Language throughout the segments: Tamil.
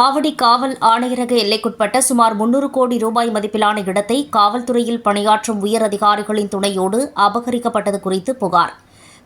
ஆவடி காவல் ஆணையரக எல்லைக்குட்பட்ட சுமார் முன்னூறு கோடி ரூபாய் மதிப்பிலான இடத்தை காவல்துறையில் பணியாற்றும் உயர் அதிகாரிகளின் துணையோடு அபகரிக்கப்பட்டது குறித்து புகார்.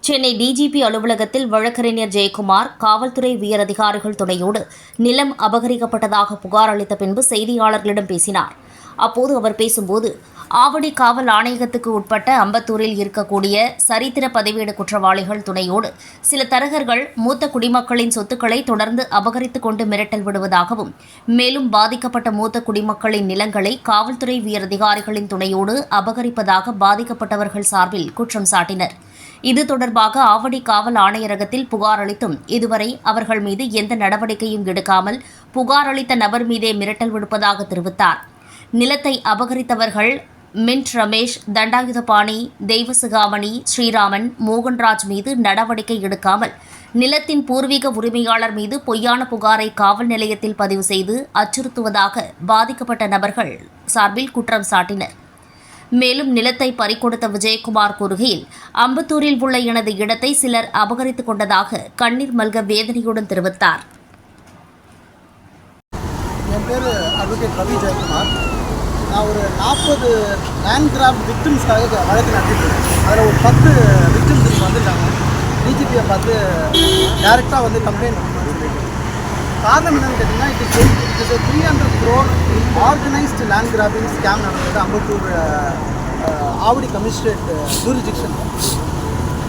சென்னை டிஜிபி அலுவலகத்தில் வழக்கறிஞர் ஜெயக்குமார் காவல்துறை உயர் அதிகாரிகள் துணையோடு நிலம் அபகரிக்கப்பட்டதாக புகார் அளித்த பின்பு செய்தியாளர்களிடம் பேசினார். அப்போது அவர் பேசும்போது ஆவடி காவல் ஆணையகத்துக்கு உட்பட்ட அம்பத்தூரில் இருக்கக்கூடிய சரித்திர பதிவேடு குற்றவாளிகள் துணையோடு சில தரகர்கள் மூத்த குடிமக்களின் சொத்துக்களை தொடர்ந்து அபகரித்துக் கொண்டு மிரட்டல் விடுவதாகவும் மேலும் பாதிக்கப்பட்ட மூத்த குடிமக்களின் நிலங்களை காவல்துறை உயரதிகாரிகளின் துணையோடு அபகரிப்பதாக பாதிக்கப்பட்டவர்கள் சார்பில் குற்றம் சாட்டினர். இது தொடர்பாக ஆவடி காவல் ஆணையரகத்தில் புகார் அளித்தும் இதுவரை அவர்கள் மீது எந்த நடவடிக்கையும் எடுக்காமல் புகார் அளித்த நபர் மீதே மிரட்டல் விடுப்பதாக தெரிவித்தார். நிலத்தை அபகரித்தவர்கள் மின்ட் ரமேஷ் தண்டாயுதபாணி தெய்வசிகாமணி ஸ்ரீராமன் மோகன்ராஜ் மீது நடவடிக்கை எடுக்காமல் நிலத்தின் பூர்வீக உரிமையாளர் மீது பொய்யான புகாரை காவல் நிலையத்தில் பதிவு செய்து அச்சுறுத்துவதாக பாதிக்கப்பட்ட நபர்கள் சார்பில் குற்றம் சாட்டினர். மேலும் நிலத்தை பறிகொடுத்த விஜயகுமார் கூறுகையில் அம்பத்தூரில் உள்ள எனது இடத்தை சிலர் அபகரித்துக் கொண்டதாக கண்ணீர் மல்க வேதனையுடன் தெரிவித்தார். என் பேர் அட்வொகேட் ரவி ஜெயக்குமார். நான் ஒரு நாற்பது லேண்ட் கிராப் விக்டிம்ஸ்க்காக வழக்கு நடத்திட்டு அதில் ஒரு பத்து விக்டிம்ஸ் வந்துட்டாங்க டிஜிபியை பார்த்து டேரெக்டாக வந்து கம்ப்ளைண்ட் சொல்லிட்டு காரணம் என்னன்னு கேட்டிங்கன்னா it is it is three hundred crore organised land grabbing scam நடந்தது அம்பத்தூர் ஆவடி கமிஷனரேட் ஜூரிஜிக்ஷன்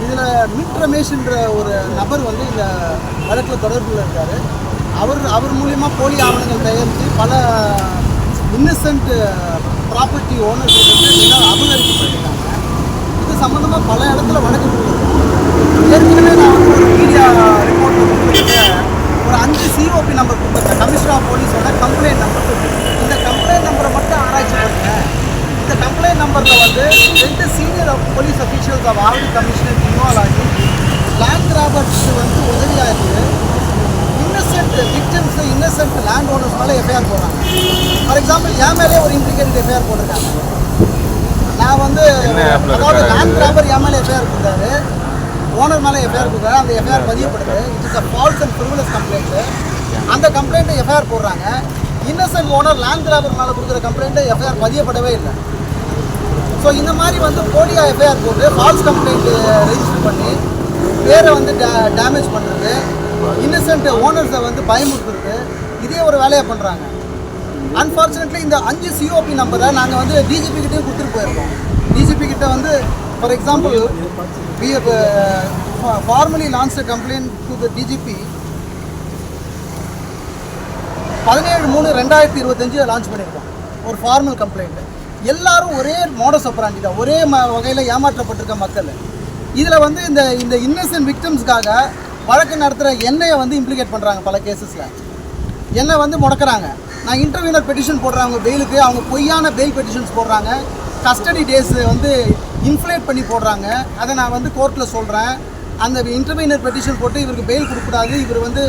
இதில் மிட் ரமேஷ்ன்ற ஒரு நபர் வந்து இந்த வழக்கில் தொடர்பில் இருக்கார். அவர் அவர் மூலியமாக போலி ஆவணங்கள் தயாரித்து பல இன்னசென்ட் ப்ராப்பர்ட்டி ஓனர்ஸ் நிலம் அபகரிக்கப்பட்டிருக்காங்க இது சம்மந்தமாக பல இடத்துல வழக்கு கொடுத்துருக்கோம் ஏற்கனவே நான் வந்து ஒரு மீடியா ரிப்போர்ட் கொடுத்துருக்கேன். ஒரு அஞ்சு சிஓபி நம்பர் கொடுத்துருக்கேன். கமிஷனர் ஆஃப் போலீஸோட கம்ப்ளைண்ட் நம்பர் இந்த கம்ப்ளைண்ட் நம்பரை மட்டும் ஆராய்ச்சி பண்ணுங்க. இந்த கம்ப்ளைண்ட் நம்பரில் வந்து ரெண்டு senior police officials of Avadi commissioner involve ஆகி லேண்ட் ராபர்ட்ஸ் வந்து உதவியாக இருக்குது innocent victims innocent land owners மேலே எஃப்ஐஆர் போடுறாங்க. ஃபார் எக்ஸாம்பிள் என் மேலே ஒரு இம்ப்ளிகேட்டட் எஃப்ஐஆர் போட்டிருக்காங்க. நான் வந்து அதாவது லேண்ட் கிராபர் என் மேலே எஃப்ஐஆர் கொடுத்தாரு. ஓனர் மேலே எஃப்ஐஆர் கொடுத்தாரு. அந்த FIR பதியப்படுது. It is a false and frivolous complaint அந்த கம்ப்ளைண்ட்டை எஃப்ஐஆர் போடுறாங்க. இன்னசென்ட் ஓனர் லேண்ட் கிராபர் மேலே கொடுக்குற கம்ப்ளைண்ட்டை எஃப்ஐஆர் பதியப்படவே இல்லை. ஸோ இந்த மாதிரி வந்து போலியா எஃப்ஐஆர் போட்டு ஃபால்ஸ் கம்ப்ளைண்ட் ரெஜிஸ்டர் பண்ணி பேரை வந்து டேமேஜ் பண்ணுறது இன்னசென்ட் ஓனர்ஸை வந்து பயமுறுத்துறது இதே ஒரு வேலையை பண்ணுறாங்க அன்ஃபார்ச்சுனேட்லி இந்த அஞ்சு சிஓபி நம்பரை நாங்கள் வந்து டிஜிபி கிட்டேயும் கொடுத்துட்டு போயிருக்கோம். டிஜிபி கிட்ட வந்து for example we formally launch complaint to the DGP பதினேழு மூணு ரெண்டாயிரத்தி இருபத்தஞ்சு லான்ச் பண்ணியிருக்கோம். ஒரு ஃபார்மல் கம்ப்ளைண்ட் எல்லாரும் ஒரே மோடஸ் ஆப்பராண்டி தான். ஒரே ம வகையில் ஏமாற்றப்பட்டிருக்க மக்கள். இதில் வந்து இந்த இந்த இன்னசென்ட் விக்டம்ஸ்க்காக வழக்கு நடத்துகிற எண்ணெயை வந்து இம்ப்ளிகேட் பண்ணுறாங்க பல கேசஸில் என்னை வந்து முடக்கிறாங்க. நான் இன்டர்வியூனர் பெட்டிஷன் போடுறாங்க பெயிலுக்கு அவங்க பொய்யான பெயில் பெட்டிஷன்ஸ் போடுறாங்க. கஸ்டடி டேஸ் வந்து இன்ஃப்ளேட் பண்ணி போடுறாங்க. அதை நான் வந்து கோர்ட்டில் சொல்கிறேன் அந்த இன்டர்வியூனர் பெட்டிஷன் போட்டு இவருக்கு பெயில் கொடுக்கக்கூடாது. இவர் வந்து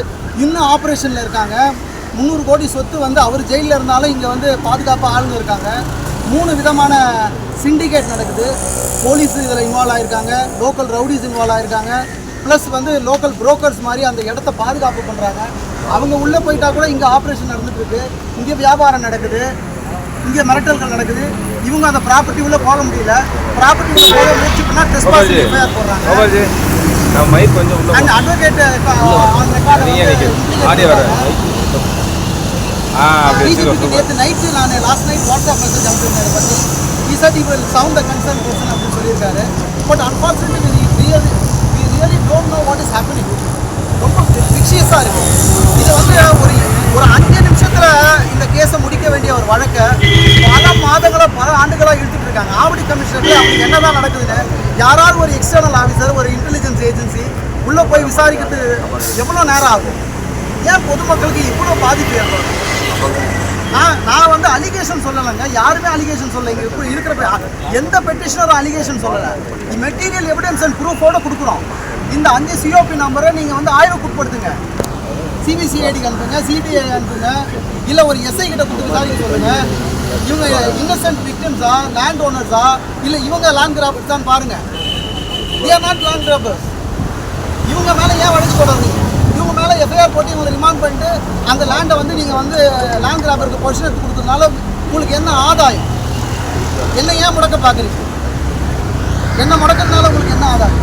இன்னும் ஆப்ரேஷனில் இருக்காங்க. முந்நூறு கோடி சொத்து வந்து அவர் ஜெயிலில் இருந்தாலும் இங்கே வந்து பாதுகாப்பாக ஆளுங்க இருக்காங்க. மூணு விதமான சிண்டிகேட் நடக்குது. போலீஸ் இதில் இன்வால்வ் ஆகிருக்காங்க லோக்கல் ரவுடிஸ் இன்வால்வ் ஆகிருக்காங்க ப்ளஸ் வந்து லோக்கல் புரோக்கர்ஸ் மாதிரி அந்த இடத்த பாதுகாப்பு பண்ணுறாங்க அவங்க உள்ளே போயிட்டா கூட இங்கே ஆப்ரேஷன் நடந்துட்டு இருக்கு இங்கே வியாபாரம் நடக்குது. இங்கே மிரட்டல்கள் நடக்குது. இவங்க அந்த ப்ராப்பர்ட்டி உள்ளே போக முடியல. ப்ராப்பர்ட்டி உள்ள போக முயற்சி பண்ணால் டெஸ்ட் போடுறாங்க. கோபால்ஜி நான் மைக் கொஞ்சம் உள்ள அண்ட் அட்வொகேட் நீங்க நினைக்கிறேன் ஆடியோ வர. ஆ அப்படி வச்சுக்கோ. டிஜிபிக்கு நேற்று நைட்டு நான் லாஸ்ட் நைட் வாட்ஸ்அப் மெசேஜ் அனுப்பியிருந்தேன் பற்றி ஈ sir D will sound the concern person அப்படின்னு சொல்லியிருக்காரு. But unfortunately really really don't know what is happening ரொம்ப ஃபிக்ஷியஸாக இருக்கும் இது வந்து ஒரு ஒரு அஞ்சு நிமிஷத்தில் இந்த கேஸை முடிக்க வேண்டிய ஒரு வழக்கை பல மாதங்களாக பல ஆண்டுகளாக இழுத்துட்டு இருக்காங்க. ஆவடி கமிஷனர்ல அப்படி என்னதான் நடக்குதுன்னு யாராவது ஒரு எக்ஸ்டர்னல் ஆஃபீஸர் ஒரு இன்டெலிஜென்ஸ் ஏஜென்சி உள்ளே போய் விசாரிக்கிறது எவ்வளோ நேரம் ஆகும்? ஏன் பொதுமக்களுக்கு இவ்வளோ பாதிப்பு ஏற்படும்? நான் நான் வந்து அலிகேஷன் சொல்லலைங்க. யாருமே அலிகேஷன் சொல்லல. இங்க இப்ப இருக்கிற எந்த பெட்டிஷனரும் அலிகேஷன் சொல்லல. மெட்டீரியல் எவிடன்ஸ் அண்ட் ப்ரூஃபோட கொடுக்குறோம். இந்த அஞ்சு சிஓபி நம்பரை நீங்க வந்து ஆய்வுக்கு உட்படுத்துங்க சிபிசிஐடிக்கு அனுப்புங்க சிபிஐ அனுப்புங்க இல்ல ஒரு எஸ்ஐ கிட்ட கொடுத்து விசாரிக்க சொல்லுங்க. இவங்க இன்னசென்ட் விக்டிம்ஸா லேண்ட் ஓனர்ஸா இல்ல இவங்க லேண்ட் கிராபர்ஸ் தான் பாருங்க. தேர் நாட் லேண்ட் கிராபர்ஸ் இவங்க மேல ஏன் வளைச்சு போடுறீங்க மேல எஃப்ஐஆர் போட்டு இவங்களை ரிமாண்ட் பண்ணிட்டு அந்த லேண்டை வந்து நீங்கள் வந்து லேண்ட் கிராபருக்கு பொசிஷன் எடுத்து கொடுத்ததுனால உங்களுக்கு என்ன ஆதாயம்? என்ன ஏன் முடக்க பார்க்குறீங்க? என்ன முடக்கிறதுனால உங்களுக்கு என்ன ஆதாயம்?